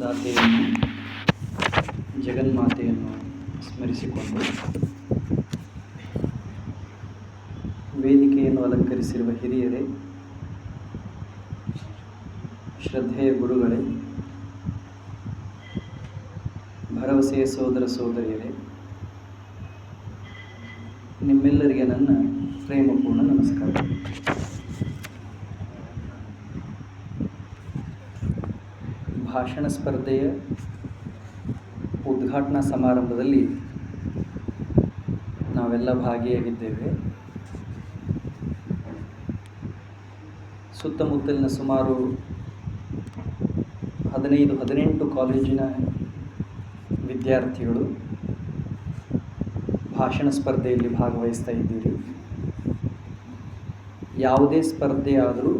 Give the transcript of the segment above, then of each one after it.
ದಾತೆಯನ್ನು ಜಗನ್ಮಾತೆಯನ್ನು ಸ್ಮರಿಸಿಕೊಂಡು ವೇದಿಕೆಯನ್ನು ಅಲಂಕರಿಸಿರುವ ಹಿರಿಯರೇ, ಶ್ರದ್ಧೆಯ ಗುರುಗಳೇ, ಭರವಸೆಯ ಸೋದರ ಸೋದರಿಯರೇ, ನಿಮ್ಮೆಲ್ಲರಿಗೆ ನನ್ನ ಪ್ರೇಮಪೂರ್ಣ ನಮಸ್ಕಾರ. ಭಾಷಣ ಸ್ಪರ್ಧೆಯ ಉದ್ಘಾಟನಾ ಸಮಾರಂಭದಲ್ಲಿ ನಾವೆಲ್ಲ ಭಾಗಿಯಾಗಿದ್ದೇವೆ. ಸುತ್ತಮುತ್ತಲಿನ ಸುಮಾರು ಹದಿನೈದು, ಹದಿನೆಂಟು ಕಾಲೇಜಿನ ವಿದ್ಯಾರ್ಥಿಗಳು ಭಾಷಣ ಸ್ಪರ್ಧೆಯಲ್ಲಿ ಭಾಗವಹಿಸ್ತಾ ಇದ್ದೀರಿ. ಯಾವುದೇ ಸ್ಪರ್ಧೆಯಾದರೂ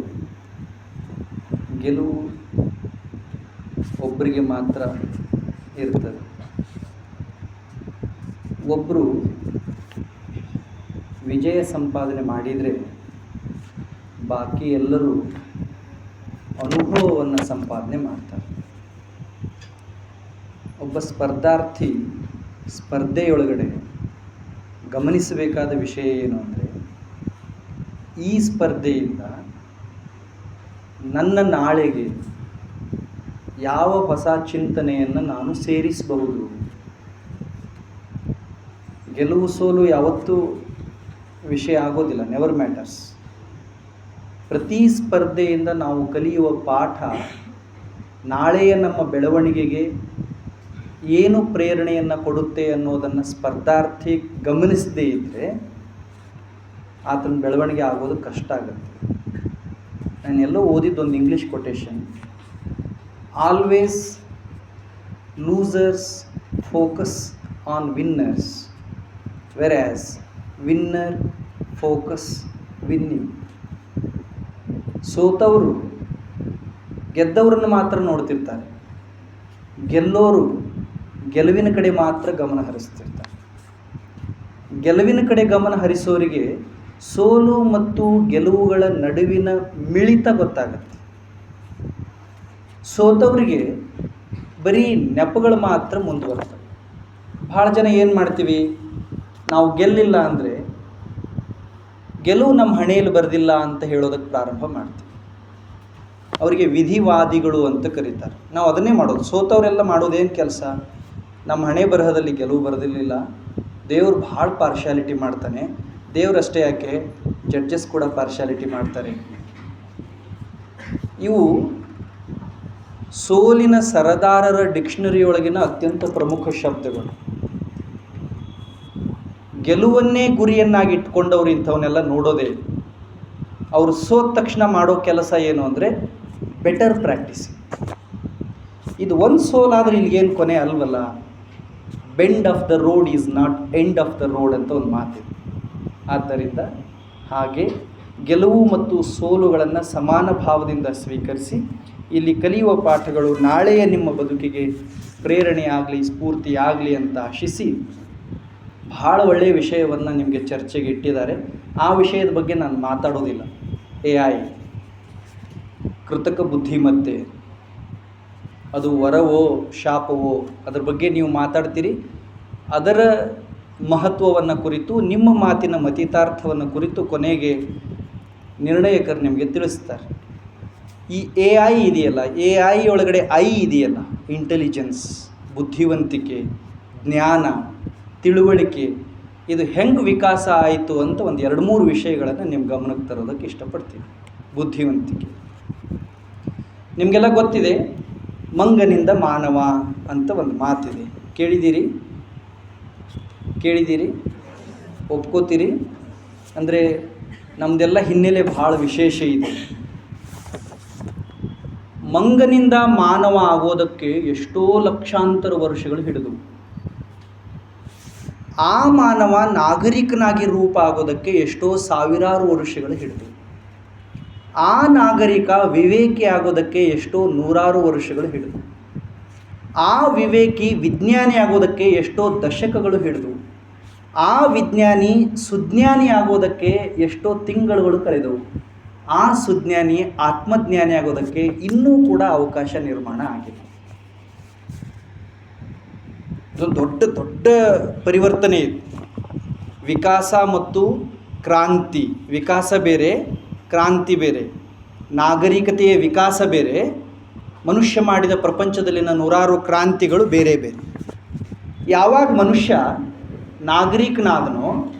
ಗೆಲುವು ಒಬ್ಬರಿಗೆ ಮಾತ್ರ ಇರ್ತದೆ. ಒಬ್ಬರು ವಿಜಯ ಸಂಪಾದನೆ ಮಾಡಿದರೆ ಬಾಕಿ ಎಲ್ಲರೂ ಅನುಭವವನ್ನು ಸಂಪಾದನೆ ಮಾಡ್ತಾರೆ. ಒಬ್ಬ ಸ್ಪರ್ಧಾರ್ಥಿ ಸ್ಪರ್ಧೆಯೊಳಗಡೆ ಗಮನಿಸಬೇಕಾದ ವಿಷಯ ಏನು ಅಂದರೆ, ಈ ಸ್ಪರ್ಧೆಯಿಂದ ನನ್ನ ನಾಳೆಗೆ ಯಾವ ಹೊಸ ಚಿಂತನೆಯನ್ನು ನಾನು ಸೇರಿಸಬಹುದು? ಗೆಲುವು ಸೋಲು ಯಾವತ್ತೂ ವಿಷಯ ಆಗೋದಿಲ್ಲ ನೆವರ್ ಮ್ಯಾಟರ್ಸ್ ಪ್ರತಿ ಸ್ಪರ್ಧೆಯಿಂದ ನಾವು ಕಲಿಯುವ ಪಾಠ ನಾಳೆಯ ನಮ್ಮ ಬೆಳವಣಿಗೆಗೆ ಏನು ಪ್ರೇರಣೆಯನ್ನು ಕೊಡುತ್ತೆ ಅನ್ನೋದನ್ನು ಸ್ಪರ್ಧಾರ್ಥಿ ಗಮನಿಸದೇ ಇದ್ದರೆ ಆತನ ಬೆಳವಣಿಗೆ ಆಗೋದು ಕಷ್ಟ ಆಗುತ್ತೆ. ನಾನೆಲ್ಲೋ ಓದಿದ್ದೊಂದು English quotation always losers focus on winners whereas winner focus winning ಸೋತವರು ಗೆದ್ದವರನ್ನು ಮಾತ್ರ ನೋಡ್ತಿರ್ತಾರೆ. ಗೆಲ್ಲೋರು ಗೆಲುವಿನ ಕಡೆ ಮಾತ್ರ ಗಮನ ಹರಿಸ್ತಿರ್ತಾರೆ. ಗೆಲುವಿನ ಕಡೆ ಗಮನ ಹರಿಸೋರಿಗೆ ಸೋಲು ಮತ್ತು ಗೆಲುವುಗಳ ನಡುವಿನ ಮಿಳಿತ ಗೊತ್ತಾಗತ್ತೆ. ಸೋತವರಿಗೆ ಬರೀ ನೆಪಗಳು ಮಾತ್ರ ಮುಂದುವರ್ತವೆ ಭಾಳ ಜನ ಏನು ಮಾಡ್ತೀವಿ? ನಾವು ಗೆಲ್ಲಿಲ್ಲ ಅಂದರೆ ಗೆಲುವು ನಮ್ಮ ಹಣೆಯಲ್ಲಿ ಬರೆದಿಲ್ಲ ಅಂತ ಹೇಳೋದಕ್ಕೆ ಪ್ರಾರಂಭ ಮಾಡ್ತೀವಿ. ಅವರಿಗೆ ವಿಧಿವಾದಿಗಳು ಅಂತ ಕರೀತಾರೆ. ನಾವು ಅದನ್ನೇ ಮಾಡೋದು. ಸೋತವರೆಲ್ಲ ಮಾಡೋದೇನು ಕೆಲಸ? ನಮ್ಮ ಹಣೆ ಬರಹದಲ್ಲಿ ಗೆಲುವು ಬರೆದಿರಲಿಲ್ಲ. ದೇವ್ರು ಭಾಳ ಪಾರ್ಶಾಲಿಟಿ ಮಾಡ್ತಾನೆ. ದೇವರಷ್ಟೇ ಯಾಕೆ? ಜಡ್ಜಸ್ ಕೂಡ ಪಾರ್ಶಾಲಿಟಿ ಮಾಡ್ತಾರೆ. ಇವು ಸೋಲಿನ ಸರದಾರರ ಡಿಕ್ಷನರಿಯೊಳಗಿನ ಅತ್ಯಂತ ಪ್ರಮುಖ ಶಬ್ದಗಳು. ಗೆಲುವನ್ನೇ ಗುರಿಯನ್ನಾಗಿ ಇಟ್ಕೊಂಡವ್ರು ಇಂಥವನ್ನೆಲ್ಲ ನೋಡೋದೇ. ಅವರು ಸೋತ ತಕ್ಷಣ ಮಾಡೋ ಕೆಲಸ ಏನು ಅಂದರೆ ಬೆಟರ್ ಪ್ರಾಕ್ಟೀಸ್ ಇದು ಒಂದು ಸೋಲಾದರೆ ಇಲ್ಲಿಗೇನು ಕೊನೆ ಅಲ್ವಲ್ಲ? Bend of the road is not end of the road ಅಂತ ಒಂದು ಮಾತಿದೆ ಆದ್ದರಿಂದ ಹಾಗೆ ಗೆಲುವು ಮತ್ತು ಸೋಲುಗಳನ್ನು ಸಮಾನ ಭಾವದಿಂದ ಸ್ವೀಕರಿಸಿ ಇಲ್ಲಿ ಕಲಿಯುವ ಪಾಠಗಳು ನಾಳೆಯ ನಿಮ್ಮ ಬದುಕಿಗೆ ಪ್ರೇರಣೆ ಆಗಲಿ ಅಂತ ಆಶಿಸಿ ಭಾಳ ಒಳ್ಳೆಯ ವಿಷಯವನ್ನು ನಿಮಗೆ ಚರ್ಚೆಗೆ ಇಟ್ಟಿದ್ದಾರೆ. ಆ ವಿಷಯದ ಬಗ್ಗೆ ನಾನು ಮಾತಾಡೋದಿಲ್ಲ. ಎ ಐ, ಕೃತಕ ಬುದ್ಧಿಮತ್ತೆ, ಅದು ವರವೋ, ಶಾಪವೋ, ಅದರ ಬಗ್ಗೆ ನೀವು ಮಾತಾಡ್ತೀರಿ. ಅದರ ಮಹತ್ವವನ್ನು ಕುರಿತು, ನಿಮ್ಮ ಮಾತಿನ ಮತಿತಾರ್ಥವನ್ನು ಕುರಿತು ಕೊನೆಗೆ ನಿರ್ಣಯಕರು ನಿಮಗೆ ತಿಳಿಸ್ತಾರೆ. ಈ ಎ ಐ ಇದೆಯಲ್ಲ ಎ ಐ ಒಳಗಡೆ ಐ ಇದೆಯಲ್ಲ ಇಂಟೆಲಿಜೆನ್ಸ್ ಬುದ್ಧಿವಂತಿಕೆ, ಜ್ಞಾನ, ತಿಳುವಳಿಕೆ, ಇದು ಹೆಂಗೆ ವಿಕಾಸ ಆಯಿತು ಅಂತ ಒಂದು ಎರಡು ಮೂರು ವಿಷಯಗಳನ್ನು ನಿಮ್ಮ ಗಮನಕ್ಕೆ ತರೋದಕ್ಕೆ ಇಷ್ಟಪಡ್ತೀನಿ. ಬುದ್ಧಿವಂತಿಕೆ. ನಿಮಗೆಲ್ಲ ಗೊತ್ತಿದೆ, ಮಂಗನಿಂದ ಮಾನವ ಅಂತ ಒಂದು ಮಾತಿದೆ. ಕೇಳಿದ್ದೀರಿ? ಕೇಳಿದ್ದೀರಿ? ಒಪ್ಕೋತೀರಿ? ಅಂದರೆ ನಮ್ಮದೆಲ್ಲ ಹಿನ್ನೆಲೆ ಭಾಳ ವಿಶೇಷ ಇದೆ. ಮಂಗನಿಂದ ಮಾನವ ಆಗೋದಕ್ಕೆ ಎಷ್ಟೋ ಲಕ್ಷಾಂತರ ವರ್ಷಗಳು ಹಿಡಿದು. ಆ ಮಾನವ ನಾಗರಿಕನಾಗಿ ರೂಪ ಆಗೋದಕ್ಕೆ ಎಷ್ಟೋ ಸಾವಿರಾರು ವರ್ಷಗಳು ಹಿಡಿದು. ಆ ನಾಗರಿಕ ವಿವೇಕಿ ಆಗೋದಕ್ಕೆ ಎಷ್ಟೋ ನೂರಾರು ವರ್ಷಗಳು ಹಿಡಿದು. ಆ ವಿವೇಕಿ ವಿಜ್ಞಾನಿ ಆಗೋದಕ್ಕೆ ಎಷ್ಟೋ ದಶಕಗಳು ಹಿಡಿದು. ಆ ವಿಜ್ಞಾನಿ ಸುಜ್ಞಾನಿ ಆಗೋದಕ್ಕೆ ಎಷ್ಟೋ ತಿಂಗಳುಗಳು ಕಳೆದವು. ಆ ಸುಜ್ಞಾನಿ ಆತ್ಮಜ್ಞಾನಿ ಆಗೋದಕ್ಕೆ ಇನ್ನೂ ಕೂಡ ಅವಕಾಶ ನಿರ್ಮಾಣ ಆಗಿದೆ. ಇದೊಂದು ದೊಡ್ಡ ದೊಡ್ಡ ಪರಿವರ್ತನೆ ಇದೆ. ವಿಕಾಸ ಮತ್ತು ಕ್ರಾಂತಿ, ವಿಕಾಸ ಬೇರೆ, ಕ್ರಾಂತಿ ಬೇರೆ, ನಾಗರಿಕತೆಯ ವಿಕಾಸ ಬೇರೆ, ಮನುಷ್ಯ ಮಾಡಿದ ಪ್ರಪಂಚದಲ್ಲಿನ ನೂರಾರು ಕ್ರಾಂತಿಗಳು ಬೇರೆ ಬೇರೆ. ಯಾವಾಗ ಮನುಷ್ಯ ನಾಗರಿಕನಾದನೋ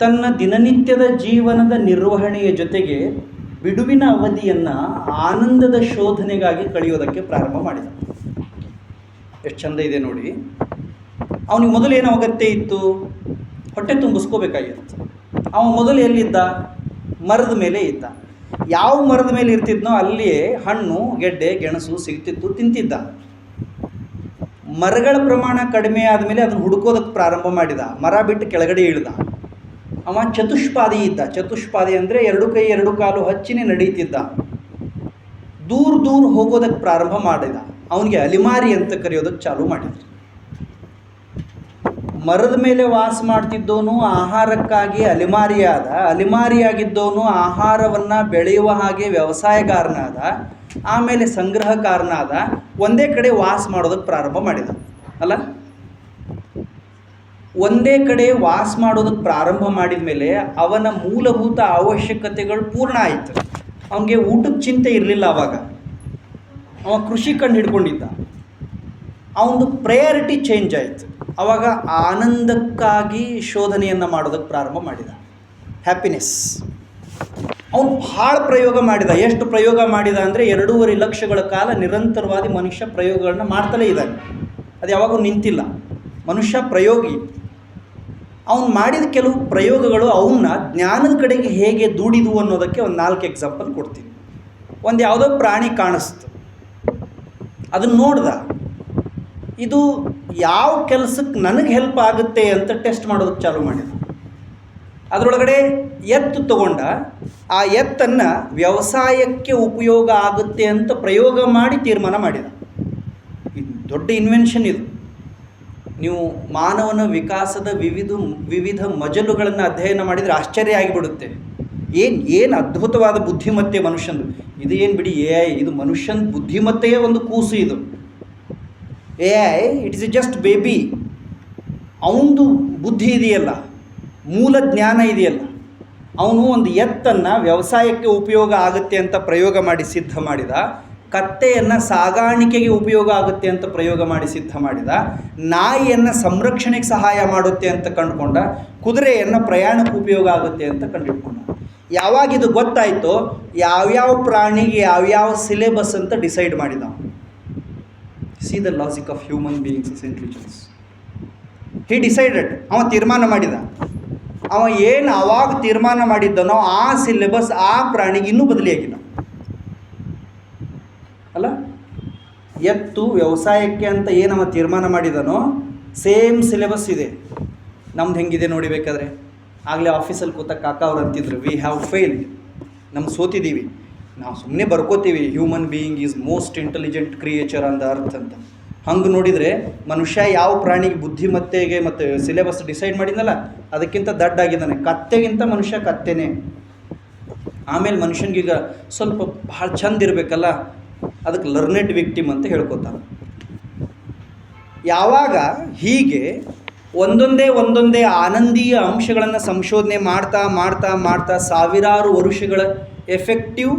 ತನ್ನ ದಿನನಿತ್ಯದ ಜೀವನದ ನಿರ್ವಹಣೆಯ ಜೊತೆಗೆ ಬಿಡುವಿನ ಅವಧಿಯನ್ನು ಆನಂದದ ಶೋಧನೆಗಾಗಿ ಕಳೆಯೋದಕ್ಕೆ ಪ್ರಾರಂಭ ಮಾಡಿದ. ಎಷ್ಟು ಚಂದ ಇದೆ ನೋಡಿ. ಅವನಿಗೆ ಮೊದಲು ಏನು ಅಗತ್ಯ ಇತ್ತು? ಹೊಟ್ಟೆ ತುಂಬಿಸ್ಕೋಬೇಕಾಗಿತ್ತು. ಅವನು ಮೊದಲು ಎಲ್ಲಿದ್ದ? ಮರದ ಮೇಲೆ ಇದ್ದ. ಯಾವ ಮರದ ಮೇಲೆ ಇರ್ತಿದ್ನೋ ಅಲ್ಲಿಯೇ ಹಣ್ಣು, ಗೆಡ್ಡೆ, ಗೆಣಸು ಸಿಗ್ತಿತ್ತು, ತಿಂತಿದ್ದ. ಮರಗಳ ಪ್ರಮಾಣ ಕಡಿಮೆ ಆದಮೇಲೆ ಅದನ್ನು ಹುಡುಕೋದಕ್ಕೆ ಪ್ರಾರಂಭ ಮಾಡಿದ. ಮರ ಬಿಟ್ಟು ಕೆಳಗಡೆ ಇಳಿದ. ಅವ ಚತುಷ್ಪಾದಿ ಇದ್ದ. ಚತುಷ್ಪಾದಿ ಅಂದರೆ ಎರಡು ಕೈ, ಎರಡು ಕಾಲು ಹಚ್ಚಿನೇ ನಡೀತಿದ್ದ. ದೂರ ದೂರ ಹೋಗೋದಕ್ಕೆ ಪ್ರಾರಂಭ ಮಾಡಿದ. ಅವನಿಗೆ ಅಲಿಮಾರಿ ಅಂತ ಕರೆಯೋದಕ್ಕೆ ಚಾಲು ಮಾಡಿದ್ರು ಮರದ ಮೇಲೆ ವಾಸ ಮಾಡ್ತಿದ್ದವನು ಆಹಾರಕ್ಕಾಗಿ ಅಲಿಮಾರಿಯಾದ. ಅಲಿಮಾರಿಯಾಗಿದ್ದವನು ಆಹಾರವನ್ನು ಬೆಳೆಯುವ ಹಾಗೆ ವ್ಯವಸಾಯಗಾರನಾದ. ಆಮೇಲೆ ಸಂಗ್ರಹಕಾರನಾದ. ಒಂದೇ ಕಡೆ ವಾಸ ಮಾಡೋದಕ್ಕೆ ಪ್ರಾರಂಭ ಮಾಡಿದ. ಅಲ್ಲ? ಒಂದೇ ಕಡೆ ವಾಸ ಮಾಡೋದಕ್ಕೆ ಪ್ರಾರಂಭ ಮಾಡಿದ ಮೇಲೆ ಅವನ ಮೂಲಭೂತ ಅವಶ್ಯಕತೆಗಳು ಪೂರ್ಣ ಆಯಿತು. ಅವನಿಗೆ ಊಟದ ಚಿಂತೆ ಇರಲಿಲ್ಲ ಆವಾಗ ಅವ ಕೃಷಿ ಕಂಡು ಹಿಡ್ಕೊಂಡಿದ್ದ. ಅವನದು ಪ್ರಯಾರಿಟಿ ಚೇಂಜ್ ಆಯಿತು. ಆವಾಗ ಆನಂದಕ್ಕಾಗಿ ಶೋಧನೆಯನ್ನು ಮಾಡೋದಕ್ಕೆ ಪ್ರಾರಂಭ ಮಾಡಿದ. ಹ್ಯಾಪಿನೆಸ್ ಅವನು ಭಾಳ ಪ್ರಯೋಗ ಮಾಡಿದ. ಎಷ್ಟು ಪ್ರಯೋಗ ಮಾಡಿದ ಅಂದರೆ ಎರಡೂವರೆ ಲಕ್ಷಗಳ ಕಾಲ ನಿರಂತರವಾದಿ ಮನುಷ್ಯ ಪ್ರಯೋಗಗಳನ್ನ ಮಾಡ್ತಲೇ ಇದ್ದಾನೆ. ಅದು ಯಾವಾಗೂ ನಿಂತಿಲ್ಲ. ಮನುಷ್ಯ ಪ್ರಯೋಗಿ. ಅವನು ಮಾಡಿದ ಕೆಲವು ಪ್ರಯೋಗಗಳು ಅವನ್ನ ಜ್ಞಾನದ ಕಡೆಗೆ ಹೇಗೆ ದೂಡಿದವು ಅನ್ನೋದಕ್ಕೆ ಒಂದು ನಾಲ್ಕು ಎಕ್ಸಾಂಪಲ್ ಕೊಡ್ತೀನಿ. ಒಂದು ಯಾವುದೋ ಪ್ರಾಣಿ ಕಾಣಿಸ್ತು. ಅದನ್ನು ನೋಡ್ದ. ಇದು ಯಾವ ಕೆಲಸಕ್ಕೆ ನನಗೆ ಹೆಲ್ಪ್ ಆಗುತ್ತೆ ಅಂತ ಟೆಸ್ಟ್ ಮಾಡೋದಕ್ಕೆ ಚಾಲು ಮಾಡಿದ. ಅದರೊಳಗಡೆ ಎತ್ತು ತಗೊಂಡ. ಆ ಎತ್ತನ್ನು ವ್ಯವಸಾಯಕ್ಕೆ ಉಪಯೋಗ ಆಗುತ್ತೆ ಅಂತ ಪ್ರಯೋಗ ಮಾಡಿ ತೀರ್ಮಾನ ಮಾಡಿದ. ದೊಡ್ಡ ಇನ್ವೆನ್ಷನ್ ಇದು. ನೀವು ಮಾನವನ ವಿಕಾಸದ ವಿವಿಧ ವಿವಿಧ ಮಜಲುಗಳನ್ನು ಅಧ್ಯಯನ ಮಾಡಿದರೆ ಆಶ್ಚರ್ಯ ಆಗಿಬಿಡುತ್ತೆ. ಏನು ಏನು ಅದ್ಭುತವಾದ ಬುದ್ಧಿಮತ್ತೆ ಮನುಷ್ಯನದು ಇದು ಏನು ಬಿಡಿ ಎ ಐ, ಇದು ಮನುಷ್ಯನ ಬುದ್ಧಿಮತ್ತೆಯೇ ಒಂದು ಕೂಸು ಇದು. A I it is just baby ಅವನದು ಬುದ್ಧಿ ಇದೆಯಲ್ಲ, ಮೂಲ ಜ್ಞಾನ ಇದೆಯಲ್ಲ. ಅವನು ಒಂದು ಎತ್ತನ್ನು ವ್ಯವಸಾಯಕ್ಕೆ ಉಪಯೋಗ ಆಗುತ್ತೆ ಅಂತ ಪ್ರಯೋಗ ಮಾಡಿ, ಸಿದ್ಧ ಮಾಡಿದ ಕತ್ತೆಯನ್ನು ಸಾಗಾಣಿಕೆಗೆ ಉಪಯೋಗ ಆಗುತ್ತೆ ಅಂತ ಪ್ರಯೋಗ ಮಾಡಿ ಸಿದ್ಧ ಮಾಡಿದ. ನಾಯಿಯನ್ನು ಸಂರಕ್ಷಣೆಗೆ ಸಹಾಯ ಮಾಡುತ್ತೆ ಅಂತ ಕಂಡುಕೊಂಡ. ಕುದುರೆಯನ್ನು ಪ್ರಯಾಣಕ್ಕೆ ಉಪಯೋಗ ಆಗುತ್ತೆ ಅಂತ ಕಂಡುಹಿಡ್ಕೊಂಡ ಯಾವಾಗ ಇದು ಗೊತ್ತಾಯಿತೋ, ಯಾವ್ಯಾವ ಪ್ರಾಣಿಗೆ ಯಾವ್ಯಾವ ಸಿಲೆಬಸ್ ಅಂತ ಡಿಸೈಡ್ ಮಾಡಿದ. See the logic of human beings intelligence he decided ಅವ ತೀರ್ಮಾನ ಮಾಡಿದ. ಅವ ಏನು ಅವಾಗ ತೀರ್ಮಾನ ಮಾಡಿದ್ದನೋ ಆ ಸಿಲೆಬಸ್ ಆ ಪ್ರಾಣಿಗೆ ಇನ್ನೂ ಬದಲಿಯಾಗಿಲ್ಲ. ಅಲ್ಲ? ಎತ್ತು ವ್ಯವಸಾಯಕ್ಕೆ ಅಂತ ಏನವ ತೀರ್ಮಾನ ಮಾಡಿದನೋ, ಸೇಮ್ ಸಿಲೆಬಸ್ ಇದೆ. ನಮ್ದು ಹೆಂಗಿದೆ ನೋಡಿ ಬೇಕಾದರೆ. ಆಗಲೇ ಆಫೀಸಲ್ಲಿ ಕೂತ ಕಾಕ ಅವ್ರು ಅಂತಿದ್ರು ವಿ ಹ್ಯಾವ್ ಫೇಲ್ಡ್ ನಮ್ಮ ಸೋತಿದ್ದೀವಿ ನಾವು ಸುಮ್ಮನೆ ಬರ್ಕೋತೀವಿ. Human being is most intelligent creature on the earth ಅಂತ. ಹಂಗೆ ನೋಡಿದರೆ ಮನುಷ್ಯ ಯಾವ ಪ್ರಾಣಿಗೆ ಬುದ್ಧಿಮತ್ತೆಗೆ ಮತ್ತು ಸಿಲೆಬಸ್ ಡಿಸೈಡ್ ಮಾಡಿದ್ನಲ್ಲ, ಅದಕ್ಕಿಂತ ದಡ್ಡಾಗಿದ್ದಾನೆ. ಕತ್ತೆಗಿಂತ ಮನುಷ್ಯ ಕತ್ತೆನೇ. ಆಮೇಲೆ ಮನುಷ್ಯನಿಗೀಗ ಸ್ವಲ್ಪ ಭಾಳ ಚಂದ ಇರಬೇಕಲ್ಲ ಅದಕ್ಕೆ ಲರ್ನೆಡ್ ವಿಕ್ಟಿಮ್ ಅಂತ ಹೇಳ್ಕೊತಾರೆ. ಯಾವಾಗ ಹೀಗೆ ಒಂದೊಂದೇ ಒಂದೊಂದೇ ಆನಂದೀಯ ಅಂಶಗಳನ್ನು ಸಂಶೋಧನೆ ಮಾಡ್ತಾ ಮಾಡ್ತಾ ಮಾಡ್ತಾ ಸಾವಿರಾರು ವರುಷಗಳ ಎಫೆಕ್ಟಿವ್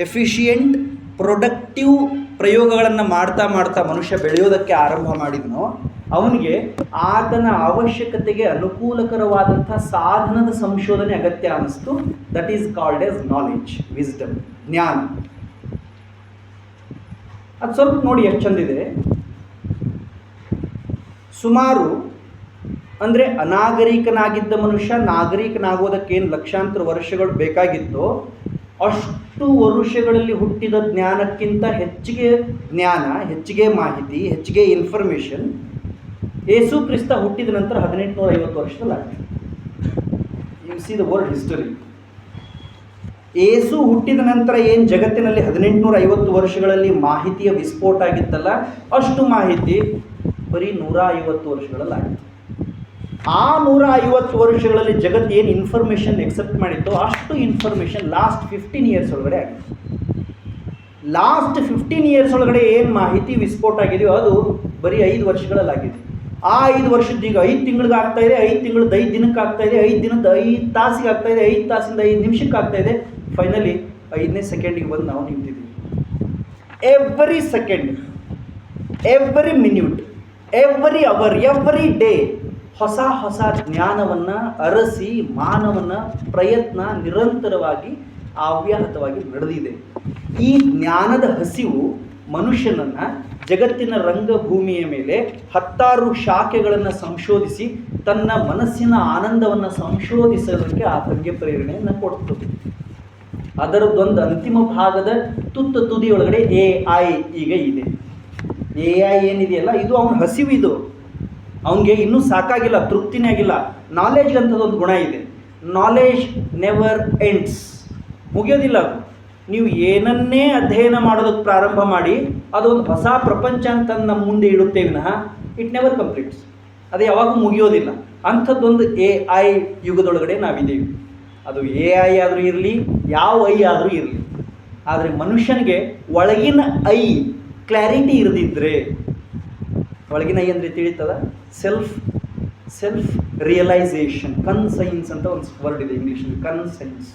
ಎಫಿಷಿಯೆಂಟ್ ಪ್ರೊಡಕ್ಟಿವ್ ಪ್ರಯೋಗಗಳನ್ನು ಮಾಡ್ತಾ ಮಾಡ್ತಾ ಮನುಷ್ಯ ಬೆಳೆಯೋದಕ್ಕೆ ಆರಂಭ ಮಾಡಿದ್ನೋ, ಅವನಿಗೆ ಆತನ ಅವಶ್ಯಕತೆಗೆ ಅನುಕೂಲಕರವಾದಂಥ ಸಾಧನದ ಸಂಶೋಧನೆ ಅಗತ್ಯ ಅನ್ನಿಸ್ತು. That is called as knowledge wisdom ಜ್ಞಾನ. ಅದು ಸ್ವಲ್ಪ ನೋಡಿ ಎಷ್ಟು ಚಂದಿದೆ ಸುಮಾರು ಅಂದರೆ ಅನಾಗರಿಕನಾಗಿದ್ದ ಮನುಷ್ಯ ನಾಗರಿಕನಾಗೋದಕ್ಕೇನು ಲಕ್ಷಾಂತರ ವರ್ಷಗಳು ಬೇಕಾಗಿತ್ತೋ, ಅಷ್ಟು ವರುಷಗಳಲ್ಲಿ ಹುಟ್ಟಿದ ಜ್ಞಾನಕ್ಕಿಂತ ಹೆಚ್ಚಿಗೆ ಜ್ಞಾನ, ಹೆಚ್ಚಿಗೆ ಮಾಹಿತಿ, ಹೆಚ್ಚಿಗೆ ಇನ್ಫಾರ್ಮೇಷನ್ ಏಸು ಕ್ರಿಸ್ತ ಹುಟ್ಟಿದ ನಂತರ ಹದಿನೆಂಟುನೂರ ಐವತ್ತು ವರ್ಷದಲ್ಲಿ you see the world history ಏಸು ಹುಟ್ಟಿದ ನಂತರ ಏನು ಜಗತ್ತಿನಲ್ಲಿ ಹದಿನೆಂಟುನೂರ ಐವತ್ತು ವರ್ಷಗಳಲ್ಲಿ ಮಾಹಿತಿಯ ವಿಸ್ಫೋಟ ಆಗಿತ್ತಲ್ಲ, ಅಷ್ಟು ಮಾಹಿತಿ ಬರೀ ನೂರ ಐವತ್ತು ವರ್ಷಗಳಲ್ಲಿ ಆಗಿತ್ತು ಆ ನೂರ ಐವತ್ತು ವರ್ಷಗಳಲ್ಲಿ ಜಗತ್ತು ಏನು ಇನ್ಫಾರ್ಮೇಷನ್ ಎಕ್ಸೆಪ್ಟ್ ಮಾಡಿತ್ತು, ಅಷ್ಟು ಇನ್ಫಾರ್ಮೇಷನ್ ಲಾಸ್ಟ್ ಫಿಫ್ಟೀನ್ ಇಯರ್ಸ್ ಒಳಗಡೆ ಆಗಿತ್ತು ಲಾಸ್ಟ್ ಫಿಫ್ಟೀನ್ ಇಯರ್ಸ್ ಒಳಗಡೆ ಏನು ಮಾಹಿತಿ ವಿಸ್ಫೋಟ ಆಗಿದೆಯೋ, ಅದು ಬರೀ ಐದು ವರ್ಷಗಳಲ್ಲಾಗಿದೆ ಆ ಐದು ವರ್ಷದ ಈಗ ಐದು ತಿಂಗಳಿಗೆ ಆಗ್ತಾ ಇದೆ, ಐದು ತಿಂಗಳದ್ದು ಐದು ದಿನಕ್ಕೆ ಆಗ್ತಾ ಇದೆ, ಐದು ದಿನದ ಐದು ತಾಸಿಗೆ ಆಗ್ತಾ ಇದೆ, ಐದು ತಾಸಿಂದ ಐದು ನಿಮಿಷಕ್ಕೆ ಆಗ್ತಾ ಇದೆ. ಫೈನಲಿ ಐದನೇ ಸೆಕೆಂಡಿಗೆ ಬಂದು ನಾವು ನಿಂತಿದ್ದೀವಿ. Every second every minute every hour every day ಹೊಸ ಹೊಸ ಜ್ಞಾನವನ್ನು ಅರಸಿ ಮಾನವನ ಪ್ರಯತ್ನ ನಿರಂತರವಾಗಿ ಅವ್ಯಾಹತವಾಗಿ ನಡೆದಿದೆ. ಈ ಜ್ಞಾನದ ಹಸಿವು ಮನುಷ್ಯನನ್ನು ಜಗತ್ತಿನ ರಂಗಭೂಮಿಯ ಮೇಲೆ ಹತ್ತಾರು ಶಾಖೆಗಳನ್ನು ಸಂಶೋಧಿಸಿ ತನ್ನ ಮನಸ್ಸಿನ ಆನಂದವನ್ನು ಸಂಶೋಧಿಸೋದಕ್ಕೆ ಆತನಿಗೆ ಪ್ರೇರಣೆಯನ್ನು ಕೊಡ್ತದೆ. ಅದರದ್ದೊಂದು ಅಂತಿಮ ಭಾಗದ ತುತ್ತ ತುದಿಯೊಳಗಡೆ ಎ ಐ ಈಗ ಇದೆ. ಎ ಐ ಏನಿದೆಯಲ್ಲ, ಇದು ಅವನ ಹಸಿವು ಇದು ಅವನಿಗೆ ಇನ್ನೂ ಸಾಕಾಗಿಲ್ಲ, ತೃಪ್ತಿನೇ ಆಗಿಲ್ಲ. ನಾಲೆಜ್ಗೆ ಅಂಥದ್ದೊಂದು ಗುಣ ಇದೆ. ನಾಲೆಜ್ ನೆವರ್ ಎಂಡ್ಸ್ ಮುಗಿಯೋದಿಲ್ಲ ನೀವು ಏನನ್ನೇ ಅಧ್ಯಯನ ಮಾಡೋದಕ್ಕೆ ಪ್ರಾರಂಭ ಮಾಡಿ, ಅದೊಂದು ಹೊಸ ಪ್ರಪಂಚ ಅಂತ ನಮ್ಮ ಮುಂದೆ ಇಡುತ್ತೆ ವಿನಃ ಇಟ್ ನೆವರ್ ಕಂಪ್ಲೀಟ್ಸ್ ಅದು ಯಾವಾಗೂ ಮುಗಿಯೋದಿಲ್ಲ. ಅಂಥದ್ದೊಂದು ಎ ಐ ಯುಗದೊಳಗಡೆ ನಾವಿದ್ದೀವಿ ಅದು ಎ ಐ ಆದರೂ ಇರಲಿ, ಯಾವ ಐ ಆದರೂ ಇರಲಿ. ಆದರೆ ಮನುಷ್ಯನಿಗೆ ಒಳಗಿನ ಐ ಕ್ಲಾರಿಟಿ ಇರದಿದ್ದರೆ ಒಳಗಿನ ಐ ಅಂದರೆ ತಿಳಿತದ? ಸೆಲ್ಫ್ ಸೆಲ್ಫ್ ರಿಯಲೈಸೇಷನ್ ಕನ್ಸೈನ್ಸ್ ಅಂತ ಒಂದು ವರ್ಡ್ ಇದೆ ಇಂಗ್ಲೀಷಲ್ಲಿ ಕನ್ಸೈನ್ಸ್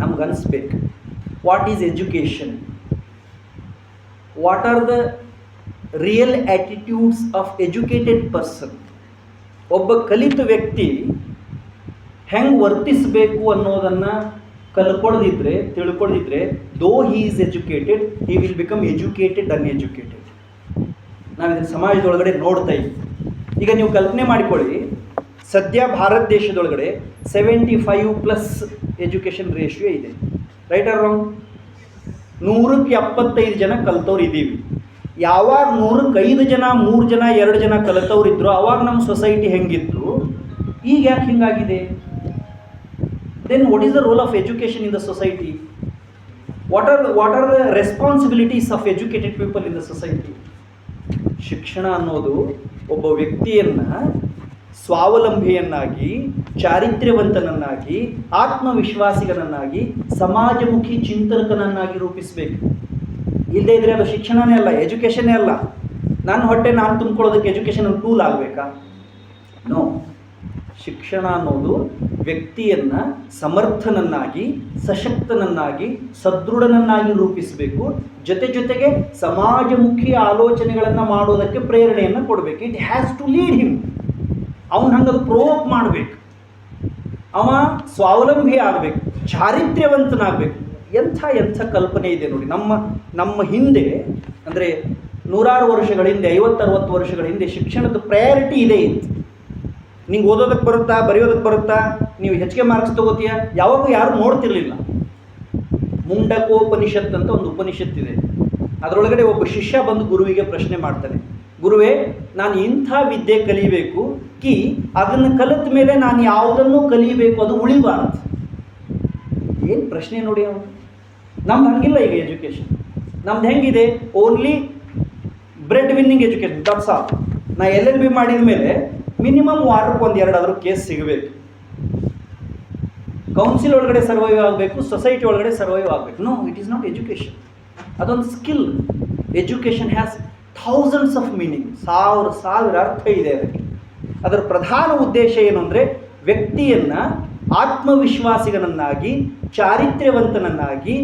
ನಮ್ಗೆ ಅನಿಸ್ಬೇಕು. What is education what are the real attitudes of educated person ಒಬ್ಬ ಕಲಿತ ವ್ಯಕ್ತಿ ಹೆಂಗೆ ವರ್ತಿಸಬೇಕು ಅನ್ನೋದನ್ನು ಕಲ್ಕೊಳ್ದಿದ್ರೆ, ತಿಳ್ಕೊಳ್ದಿದ್ರೆ though he is educated he will become educated uneducated ನಾವು ಇದನ್ನು ಸಮಾಜದೊಳಗಡೆ ನೋಡ್ತಾ ಇದ್ದೀವಿ ಈಗ ನೀವು ಕಲ್ಪನೆ ಮಾಡಿಕೊಳ್ಳಿ, ಸದ್ಯ Bharat ದೇಶದೊಳಗಡೆ seventy five plus education ratio ಇದೆ. ರೈಟ್ ಆರ್ ರಾಂಗ್ ನೂರಕ್ಕೆ ಎಪ್ಪತ್ತೈದು ಜನ ಕಲ್ತವ್ರು ಇದ್ದೀವಿ. ಯಾವಾಗ ನೂರಕ್ಕೆ ಐದು ಜನ, ಮೂರು ಜನ, ಎರಡು ಜನ ಕಲಿತವ್ರು ಇದ್ರು, ಅವಾಗ ನಮ್ಮ ಸೊಸೈಟಿ ಹೆಂಗಿತ್ತು? ಈಗ ಯಾಕೆ ಹಿಂಗಾಗಿದೆ? Then what is the role of education in the society what are what are the responsibilities of educated people in the society ಶಿಕ್ಷಣ ಅನ್ನೋದು ಒಬ್ಬ ವ್ಯಕ್ತಿಯನ್ನು ಸ್ವಾವಲಂಬಿಯನ್ನಾಗಿ, ಚಾರಿತ್ರ್ಯವಂತನನ್ನಾಗಿ ಆತ್ಮವಿಶ್ವಾಸಿಗನನ್ನಾಗಿ ಸಮಾಜಮುಖಿ ಚಿಂತಕನನ್ನಾಗಿ ರೂಪಿಸಬೇಕು. ಇಲ್ಲದೇ ಇದ್ರೆ ಅದು ಶಿಕ್ಷಣನೇ ಅಲ್ಲ, ಎಜುಕೇಷನ್ನೇ ಅಲ್ಲ. ನನ್ನ ಹೊಟ್ಟೆ ನಾನು ತುಂಬ್ಕೊಳ್ಳೋದಕ್ಕೆ ಎಜುಕೇಷನ್ ಟೂಲ್ ಆಗಬೇಕಾ? ನೋ ಶಿಕ್ಷಣ ಅನ್ನೋದು ವ್ಯಕ್ತಿಯನ್ನು ಸಮರ್ಥನನ್ನಾಗಿ, ಸಶಕ್ತನನ್ನಾಗಿ, ಸದೃಢನನ್ನಾಗಿ ರೂಪಿಸಬೇಕು. ಜೊತೆ ಜೊತೆಗೆ ಸಮಾಜಮುಖಿ ಆಲೋಚನೆಗಳನ್ನು ಮಾಡೋದಕ್ಕೆ ಪ್ರೇರಣೆಯನ್ನು ಕೊಡಬೇಕು. It has to lead him ಅವನು ಹಂಗದು ಪ್ರೋಕ್ ಮಾಡಬೇಕು. ಅವ ಸ್ವಾವಲಂಬಿ ಆಗಬೇಕು, ಚಾರಿತ್ರ್ಯವಂತನಾಗಬೇಕು. ಎಂಥ ಎಂಥ ಕಲ್ಪನೆ ಇದೆ ನೋಡಿ. ನಮ್ಮ ನಮ್ಮ ಹಿಂದೆ, ಅಂದರೆ ನೂರಾರು ವರ್ಷಗಳ ಹಿಂದೆ, ಐವತ್ತರವತ್ತು ವರ್ಷಗಳ ಹಿಂದೆ ಶಿಕ್ಷಣದ ಪ್ರಯಾರಿಟಿ ಇದೆ. ಇತ್ತು ನಿಂಗೆ ಓದೋದಕ್ಕೆ ಬರುತ್ತಾ ಬರೆಯೋದಕ್ಕೆ ಬರುತ್ತಾ? ನೀವು ಹೆಚ್ಚಿಗೆ ಮಾರ್ಕ್ಸ್ ತಗೋತೀಯ? ಯಾವಾಗೂ ಯಾರು ನೋಡ್ತಿರ್ಲಿಲ್ಲ. ಮುಂಡಕೋಪನಿಷತ್ ಅಂತ ಒಂದು ಉಪನಿಷತ್ತಿದೆ ಅದರೊಳಗಡೆ ಒಬ್ಬ ಶಿಷ್ಯ ಬಂದು ಗುರುವಿಗೆ ಪ್ರಶ್ನೆ ಮಾಡ್ತಾನೆ. ಗುರುವೇ, ನಾನು ಇಂಥ ವಿದ್ಯೆ ಕಲಿಬೇಕು ಕಿ, ಅದನ್ನು ಕಲಿತ ಮೇಲೆ ನಾನು ಯಾವುದನ್ನು ಕಲಿಬೇಕು ಅದು ಉಳಿಬಾರದು. ಏನು ಪ್ರಶ್ನೆ ನೋಡಿ ಅವನು? ನಮ್ದು ಹಂಗಿಲ್ಲ ಈಗ ಎಜುಕೇಷನ್. ನಮ್ದು ಹೆಂಗಿದೆ? Only bread winning education that's all ನಾ ಎಲ್ ಎಲ್ ಬಿ ಮಾಡಿದ ಮೇಲೆ ಮಿನಿಮಮ್ ವಾರಕ್ಕೆ ಒಂದು ಎರಡಾದರೂ ಕೇಸ್ ಸಿಗಬೇಕು. ಕೌನ್ಸಿಲ್ ಒಳಗಡೆ ಸರ್ವೈವ್ ಆಗಬೇಕು ಸೊಸೈಟಿ ಒಳಗಡೆ ಸರ್ವೈವ್ ಆಗಬೇಕು. No it is not education ಅದೊಂದು skill education has thousands of meaning ಸಾವಿರ ಸಾವಿರ ಅರ್ಥ ಇದೆ ಅದಕ್ಕೆ. ಅದರ ಪ್ರಧಾನ ಉದ್ದೇಶ ಏನು ಅಂದರೆ ವ್ಯಕ್ತಿಯನ್ನು ಆತ್ಮವಿಶ್ವಾಸಿಗನನ್ನಾಗಿ, ಚಾರಿತ್ರ್ಯವಂತನನ್ನಾಗಿ,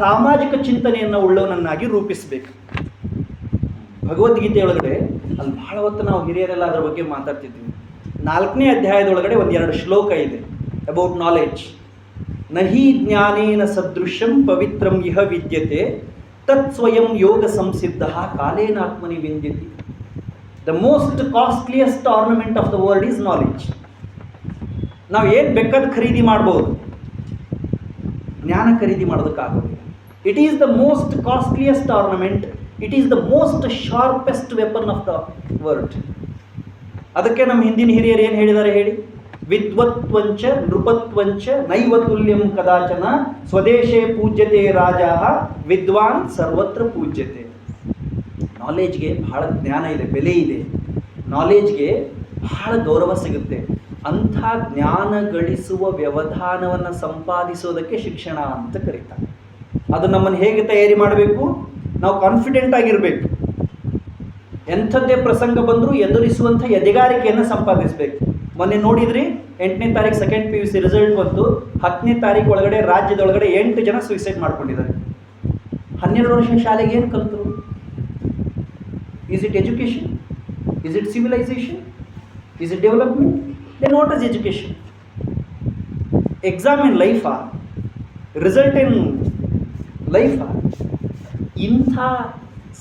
ಸಾಮಾಜಿಕ ಚಿಂತನೆಯನ್ನು ಉಳ್ಳವನನ್ನಾಗಿ ರೂಪಿಸಬೇಕು. ಭಗವದ್ಗೀತೆಯೊಳಗಡೆ ಅಲ್ಲಿ ಬಹಳ ಹೊತ್ತು ನಾವು ಹಿರಿಯರೆಲ್ಲ ಅದರ ಬಗ್ಗೆ ಮಾತಾಡ್ತಿದ್ವಿ. ನಾಲ್ಕನೇ ಅಧ್ಯಾಯದೊಳಗಡೆ ಒಂದೆರಡು ಶ್ಲೋಕ ಇದೆ ಅಬೌಟ್ ನಾಲೆಡ್ಜ್ ನಹಿ ಜ್ಞಾನೇನ ಸದೃಶಂ ಪವಿತ್ರಂ ಇಹ ವಿದ್ಯತೆ, ತತ್ ಸ್ವಯಂ ಯೋಗ ಸಂಸಿದ್ಧ ಕಾಲೇನಾತ್ಮನಿ ವಿಂದ್ಯತಿ. The most costliest ornament of the world is knowledge ನಾವು ಏನು ಬೇಕಾದ ಖರೀದಿ ಮಾಡ್ಬೋದು? ಜ್ಞಾನ ಖರೀದಿ ಮಾಡೋದಕ್ಕಾಗೋದಿಲ್ಲ. It is the most costliest ornament it is the most sharpest weapon of the world ಅದಕ್ಕೆ ನಮ್ಮ ಹಿಂದಿನ ಹಿರಿಯರು ಏನು ಹೇಳಿದ್ದಾರೆ ಹೇಳಿ? ವಿದ್ವತ್ವಂಚ ನೃಪತ್ವಂಚ, ನೈವತುಲ್ಯಂ ಕದಾಚನ, ಸ್ವದೇಶೇ ಪೂಜ್ಯತೆ ರಾಜ ವಿದ್ವಾನ್ ಸರ್ವತ್ರ ಪೂಜ್ಯತೆ. ನಾಲೆಜ್ಗೆ ಬಹಳ ಜ್ಞಾನ ಇದೆ, ಬೆಲೆ ಇದೆ. ನಾಲೆಜ್ಗೆ ಬಹಳ ಗೌರವ ಸಿಗುತ್ತೆ. ಅಂಥ ಜ್ಞಾನ ಗಳಿಸುವ ವ್ಯವಧಾನವನ್ನು ಸಂಪಾದಿಸೋದಕ್ಕೆ ಶಿಕ್ಷಣ ಅಂತ ಕರೀತಾರೆ. ಅದು ನಮ್ಮನ್ನು ಹೇಗೆ ತಯಾರಿ ಮಾಡಬೇಕು? ನಾವು ಕಾನ್ಫಿಡೆಂಟ್ ಆಗಿರಬೇಕು. ಎಂಥದ್ದೇ ಪ್ರಸಂಗ ಬಂದರೂ ಎದುರಿಸುವಂಥ ಎದೆಗಾರಿಕೆಯನ್ನು ಸಂಪಾದಿಸಬೇಕು. ಮೊನ್ನೆ ನೋಡಿದ್ರಿ, ಎಂಟನೇ ತಾರೀಕು second P U C result ಬಂತು. ಹತ್ತನೇ ತಾರೀಕು ಒಳಗಡೆ ರಾಜ್ಯದೊಳಗಡೆ ಎಂಟು ಜನ ಸುಯಿಸೈಡ್ ಮಾಡ್ಕೊಂಡಿದ್ದಾರೆ. ಹನ್ನೆರಡು ವರ್ಷ ಶಾಲೆಗೆ ಏನು ಕಲಿತರು is it education is it civilization is it development then what is education exam in ಲೈಫಾ result in ಲೈಫಾ ಇಂಥ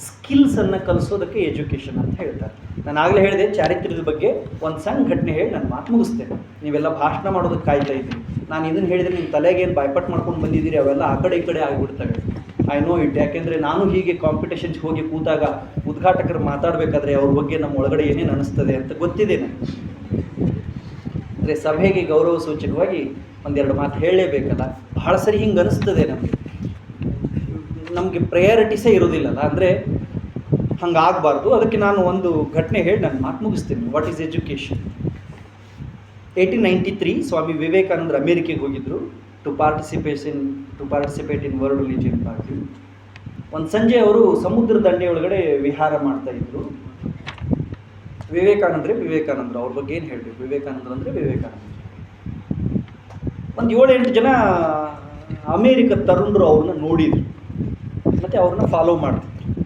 ಸ್ಕಿಲ್ಸನ್ನು ಕಲಿಸೋದಕ್ಕೆ ಎಜುಕೇಷನ್ ಅಂತ ಹೇಳ್ತಾರೆ. ನಾನು ಆಗಲೇ ಹೇಳಿದೆ, ಚಾರಿತ್ರ್ಯದ ಬಗ್ಗೆ ಒಂದು ಸಣ್ಣ ಘಟನೆ ಹೇಳಿ ನಾನು ಮಾತು ಮುಗಿಸ್ತೇನೆ. ನೀವೆಲ್ಲ ಭಾಷಣ ಮಾಡೋದಕ್ಕೆ ಕಾಯ್ತಾ ಇದ್ದೀನಿ ನಾನು ಇದನ್ನು ಹೇಳಿದರೆ ನಿಮ್ಮ ತಲೆಗೆ ಏನು ಬಾಯ್ಪಟ್ ಮಾಡ್ಕೊಂಡು ಬಂದಿದ್ದೀರಿ, ಅವೆಲ್ಲ ಆ ಕಡೆ ಈ ಕಡೆ ಆಗಿಬಿಡ್ತವೆ. ಐ ನೋ ಇಟ್ ಯಾಕೆಂದರೆ ನಾನು ಹೀಗೆ ಕಾಂಪಿಟೇಷನ್ಸ್ ಹೋಗಿ ಕೂತಾಗ ಉದ್ಘಾಟಕರು ಮಾತಾಡಬೇಕಾದ್ರೆ ಅವ್ರ ಬಗ್ಗೆ ನಮ್ಮ ಒಳಗಡೆ ಏನೇನು ಅನಿಸ್ತದೆ ಅಂತ ಗೊತ್ತಿದೆ ನನಗೆ. ಅಂದರೆ ಸಭೆಗೆ ಗೌರವ ಸೂಚಕವಾಗಿ ಒಂದೆರಡು ಮಾತು ಹೇಳಲೇಬೇಕಲ್ಲ. ಬಹಳ ಸರಿ ಹಿಂಗೆ ಅನಿಸ್ತದೆ ನಮಗೆ. ನಮಗೆ ಪ್ರಯಾರಿಟೀಸೇ ಇರೋದಿಲ್ಲಲ್ಲ ಅಂದರೆ ಹಂಗಾಗಬಾರ್ದು. ಅದಕ್ಕೆ ನಾನು ಒಂದು ಘಟನೆ ಹೇಳಿ ನಾನು ಮಾತು ಮುಗಿಸ್ತೀನಿ. What is education eighteen ninety three Swami ವಿವೇಕಾನಂದರು ಅಮೇರಿಕೆಗೆ ಹೋಗಿದ್ದರು to participation to participate in world religion party ಒಂದು ಸಂಜೆ ಅವರು ಸಮುದ್ರ ದಂಡೆಯೊಳಗಡೆ ವಿಹಾರ ಮಾಡ್ತಾಯಿದ್ರು ವಿವೇಕಾನಂದರೆ ವಿವೇಕಾನಂದ್ರೆ. ಅವ್ರ ಬಗ್ಗೆ ಏನು ಹೇಳಬೇಕು? ವಿವೇಕಾನಂದರು ಅಂದರೆ ವಿವೇಕಾನಂದರು. ಒಂದು ಏಳು ಎಂಟು ಜನ ಅಮೇರಿಕ ತರುಣರು ಅವ್ರನ್ನ ನೋಡಿದ್ರು. ಮತ್ತು ಅವ್ರನ್ನ ಫಾಲೋ ಮಾಡ್ತಿದ್ರು.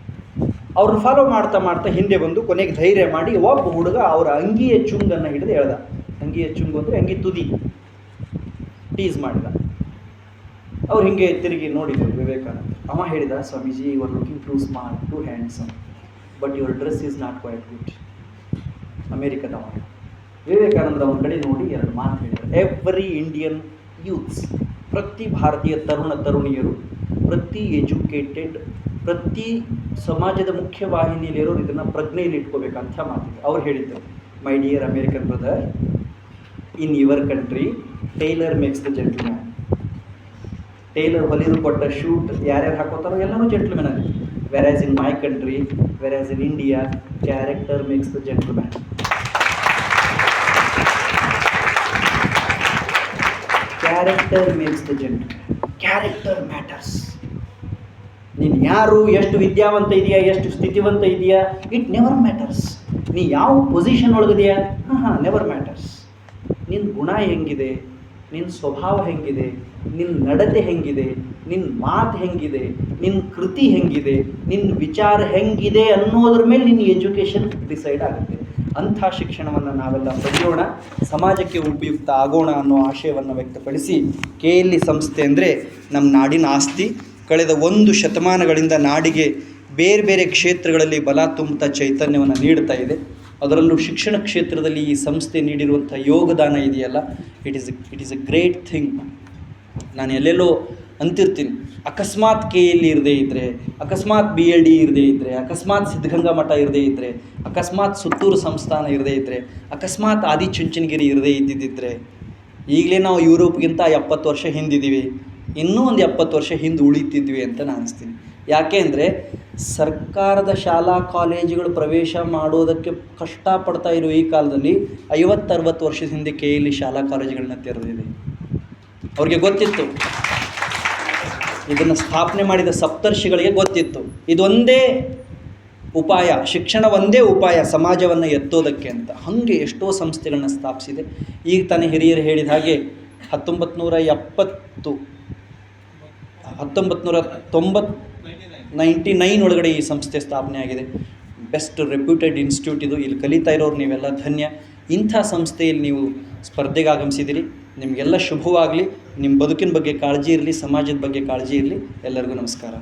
ಅವ್ರನ್ನ ಫಾಲೋ ಮಾಡ್ತಾ ಮಾಡ್ತಾ ಹಿಂದೆ ಬಂದು ಕೊನೆಗೆ ಧೈರ್ಯ ಮಾಡಿ ಒಬ್ಬ ಹುಡುಗ ಅವರ ಅಂಗಿಯ ಚುಂಗನ್ನು ಹಿಡಿದು ಹೇಳ್ದ. ಅಂಗಿಯ ಚುಂಗು ಅಂದರೆ ಅಂಗಿ ತುದಿ. ಟೀಸ್ ಮಾಡಿದ. ಅವ್ರು ಹಿಂಗೆ ತಿರುಗಿ ನೋಡಿದ್ರು, ವಿವೇಕಾನಂದ. ಅಮ್ಮ ಹೇಳಿದ, Swamiji you are looking too smart too handsome but your dress is not quite good ಅಮೇರಿಕದವ Vivekananda ಅವನ ಕಡೆ ನೋಡಿ ಎರಡು ಮಾತು ಹೇಳಿದರು. ಎವ್ರಿ ಇಂಡಿಯನ್ ಯೂತ್ಸ್ ಪ್ರತಿ ಭಾರತೀಯ ತರುಣ ತರುಣಿಯರು, ಪ್ರತಿ ಎಜುಕೇಟೆಡ್, ಪ್ರತಿ ಸಮಾಜದ ಮುಖ್ಯ ವಾಹಿನಿಯಲ್ಲಿರೋರು ಇದನ್ನು ಪ್ರಜ್ಞೆಯಲ್ಲಿ ಇಟ್ಕೋಬೇಕಂತ ಮಾತಿದೆ. ಅವ್ರು ಹೇಳಿದ್ದರು my dear American brother in your country tailor makes the gentleman tailor ಹೊಲಿದು ಕೊಟ್ಟ ಶೂಟ್ ಯಾರ್ಯಾರು ಹಾಕೋತಾರೋ ಎಲ್ಲರೂ ಜೆಂಟ್ಲ್ಮೆನ್ ಅಲ್ಲಿ. Whereas in my country whereas in India character makes the gentleman character makes the gent character matters ನೀನು ಯಾರು, ಎಷ್ಟು ವಿದ್ಯಾವಂತ ಇದೆಯಾ, ಎಷ್ಟು ಸ್ಥಿತಿವಂತ ಇದೆಯಾ ಇಟ್ ನೆವರ್ ಮ್ಯಾಟರ್ಸ್ ನೀ ಯಾವ ಪೊಸಿಷನ್ ಒಳಗಿದೆಯಾ? ಹಾಂ ಹಾಂ ನೆವರ್ ಮ್ಯಾಟರ್ಸ್ ನಿನ್ನ ಗುಣ ಹೆಂಗಿದೆ? ನಿನ್ನ ಸ್ವಭಾವ ಹೆಂಗಿದೆ? ನಿನ್ನ ನಡತೆ ಹೆಂಗಿದೆ? ನಿನ್ನ ಮಾತು ಹೆಂಗಿದೆ? ನಿನ್ನ ಕೃತಿ ಹೆಂಗಿದೆ? ನಿನ್ನ ವಿಚಾರ ಹೆಂಗಿದೆ ಅನ್ನೋದ್ರ ಮೇಲೆ ನಿನ್ನ ಎಜುಕೇಷನ್ ಡಿಸೈಡ್ ಆಗುತ್ತೆ. ಅಂಥ ಶಿಕ್ಷಣವನ್ನು ನಾವೆಲ್ಲ ಪಡೆಯೋಣ, ಸಮಾಜಕ್ಕೆ ಉಪಯುಕ್ತ ಆಗೋಣ ಅನ್ನೋ ಆಶಯವನ್ನು ವ್ಯಕ್ತಪಡಿಸಿ ಕೆ ಎಲ್ ಇ ಸಂಸ್ಥೆ ಅಂದರೆ ನಮ್ಮ ನಾಡಿನ ಆಸ್ತಿ. ಕಳೆದ ಒಂದು ಶತಮಾನಗಳಿಂದ ನಾಡಿಗೆ ಬೇರೆ ಬೇರೆ ಕ್ಷೇತ್ರಗಳಲ್ಲಿ ಬಲ ತುಂಬುತ್ತಾ ಚೈತನ್ಯವನ್ನು ನೀಡ್ತಾ ಇದೆ. ಅದರಲ್ಲೂ ಶಿಕ್ಷಣ ಕ್ಷೇತ್ರದಲ್ಲಿ ಈ ಸಂಸ್ಥೆ ನೀಡಿರುವಂಥ ಯೋಗದಾನ ಇದೆಯಲ್ಲ? It is it is a great thing ನಾನು ಎಲ್ಲೆಲ್ಲೋ ಅಂತಿರ್ತೀನಿ. ಅಕಸ್ಮಾತ್ ಕೆ ಎಲ್ ಇರದೇ ಇದ್ದರೆ ಅಕಸ್ಮಾತ್ ಬಿ ಎಲ್ ಡಿ ಇರದೇ ಇದ್ದರೆ ಅಕಸ್ಮಾತ್ ಸಿದ್ಧಗಂಗಾ ಮಠ ಇರದೇ ಇದ್ದರೆ ಅಕಸ್ಮಾತ್ ಸುತ್ತೂರು ಸಂಸ್ಥಾನ ಇರದೇ ಇದ್ದರೆ ಅಕಸ್ಮಾತ್ ಆದಿಚುಂಚನಗಿರಿ ಇರದೇ ಇದ್ದಿದ್ದಿದ್ರೆ, ಈಗಲೇ ನಾವು ಯುರೋಪ್ಗಿಂತ ಎಪ್ಪತ್ತು ವರ್ಷ ಹಿಂದಿದ್ದೀವಿ, ಇನ್ನೂ ಒಂದು ಎಪ್ಪತ್ತು ವರ್ಷ ಹಿಂದೆ ಉಳಿತಿದ್ವಿ ಅಂತ ನಾನು ಅನಿಸ್ತೀನಿ. ಯಾಕೆ ಅಂದರೆ, ಸರ್ಕಾರದ ಶಾಲಾ ಕಾಲೇಜುಗಳು ಪ್ರವೇಶ ಮಾಡೋದಕ್ಕೆ ಕಷ್ಟಪಡ್ತಾ ಇರೋ ಈ ಕಾಲದಲ್ಲಿ ಐವತ್ತರವತ್ತು ವರ್ಷದ ಹಿಂದೆ ಕೆ ಎಲ್ ಶಾಲಾ ಕಾಲೇಜುಗಳನ್ನ ತೆರೆದಿದೆ. ಅವ್ರಿಗೆ ಗೊತ್ತಿತ್ತು. ಇದನ್ನು ಸ್ಥಾಪನೆ ಮಾಡಿದ ಸಪ್ತರ್ಷಿಗಳಿಗೆ ಗೊತ್ತಿತ್ತು. ಇದೊಂದೇ ಉಪಾಯ, ಶಿಕ್ಷಣ ಒಂದೇ ಉಪಾಯ ಸಮಾಜವನ್ನು ಎತ್ತೋದಕ್ಕೆ ಅಂತ. ಹಾಗೆ ಎಷ್ಟೋ ಸಂಸ್ಥೆಗಳನ್ನ ಸ್ಥಾಪಿಸಿದೆ. ಈಗ ತಾನೇ ಹಿರಿಯರು ಹೇಳಿದ ಹಾಗೆ ಹತ್ತೊಂಬತ್ತು ನೂರ ಎಪ್ಪತ್ತು ಹತ್ತೊಂಬತ್ತು ನೂರ ತೊಂಬತ್, ನೈಂಟಿ ನೈನ್ ಒಳಗಡೆ ಈ ಸಂಸ್ಥೆ ಸ್ಥಾಪನೆ ಆಗಿದೆ. ಬೆಸ್ಟ್ ರೆಪ್ಯೂಟೆಡ್ ಇನ್ಸ್ಟಿಟ್ಯೂಟ್ ಇದು. ಇಲ್ಲಿ ಕಲಿತಾ ಇರೋರು ನೀವೆಲ್ಲ ಧನ್ಯ. ಇಂಥ ಸಂಸ್ಥೆಯಲ್ಲಿ ನೀವು ಸ್ಪರ್ಧೆಗೆ ಆಗಮಿಸಿದಿರಿ. ನಿಮಗೆಲ್ಲ ಶುಭವಾಗಲಿ ನಿಮ್ಮ ಬದುಕಿನ ಬಗ್ಗೆ ಕಾಳಜಿ ಇರಲಿ ಸಮಾಜದ ಬಗ್ಗೆ ಕಾಳಜಿ ಇರಲಿ ಎಲ್ಲರಿಗೂ ನಮಸ್ಕಾರ.